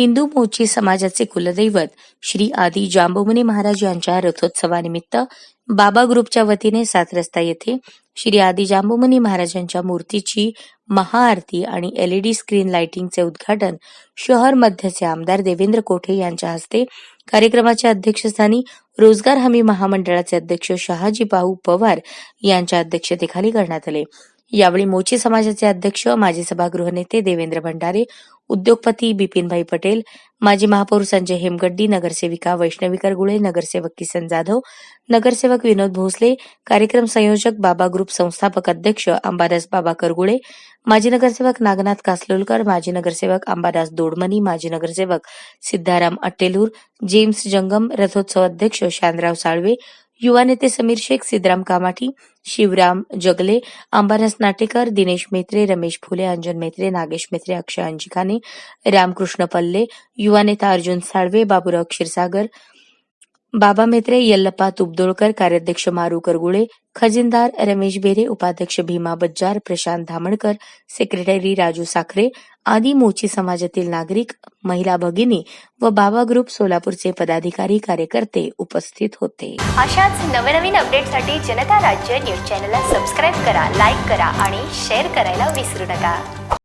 हिंदू मोची समाजाचे कुलदैवत श्री आदी जांबुमुनी महाराज यांच्या रथोत्सवानिमित्त बाबा ग्रुपच्या वतीने सात रस्ता येथे श्री आदी जांबुमुनी महाराजांच्या मूर्तीची महाआरती आणि एलईडी स्क्रीन लाइटिंगचे उद्घाटन शहर मध्यचे आमदार देवेंद्र कोठे यांच्या हस्ते कार्यक्रमाच्या अध्यक्षस्थानी रोजगार हमी महामंडळाचे अध्यक्ष शहाजी पाहू पवार यांच्या अध्यक्षतेखाली करण्यात आले. यावेळी मोची समाजाचे अध्यक्ष माजी सभागृह नेते देवेंद्र भंडारे उद्योगपती बिपिनभाई पटेल माजी महापौर संजय हेमगड्डी नगरसेविका वैष्णवी करगुळे नगरसेवक किसन जाधव नगरसेवक विनोद भोसले कार्यक्रम संयोजक बाबा ग्रुप संस्थापक अध्यक्ष अंबादास बाबा करगुळे माजी नगरसेवक नागनाथ कासलोलकर माजी नगरसेवक अंबादास दोडमनी माजी नगरसेवक सिद्धाराम अट्टेलूर जेम्स जंगम रथोत्सव अध्यक्ष शांतराव साळवे युवा नेते समीर शेख सिद्धराम कामाठी शिवराम जगले अंबादास नाटेकर दिनेश मेत्रे रमेश फुले अंजन मेत्रे नागेश मेत्रे अक्षय अंजिकाने रामकृष्ण पल्ले युवा नेता अर्जुन साळवे बाबुराव क्षीरसागर बाबा मेत्रे यल्लप्पा तुपदोळकर कार्याध्यक्ष मारू करगुळे खजिनदार रमेश बेरे उपाध्यक्ष भीमा बज्जार प्रशांत धामणकर सेक्रेटरी राजू साखरे आदी मोची समाजातील नागरिक महिला भगिनी व बाबा ग्रुप सोलापूरचे पदाधिकारी कार्यकर्ते उपस्थित होते. अशाच नवनवीन अपडेटसाठी जनता राज्य न्यूज चॅनलला सबस्क्राईब करा लाईक करा आणि शेअर करायला विसरू नका.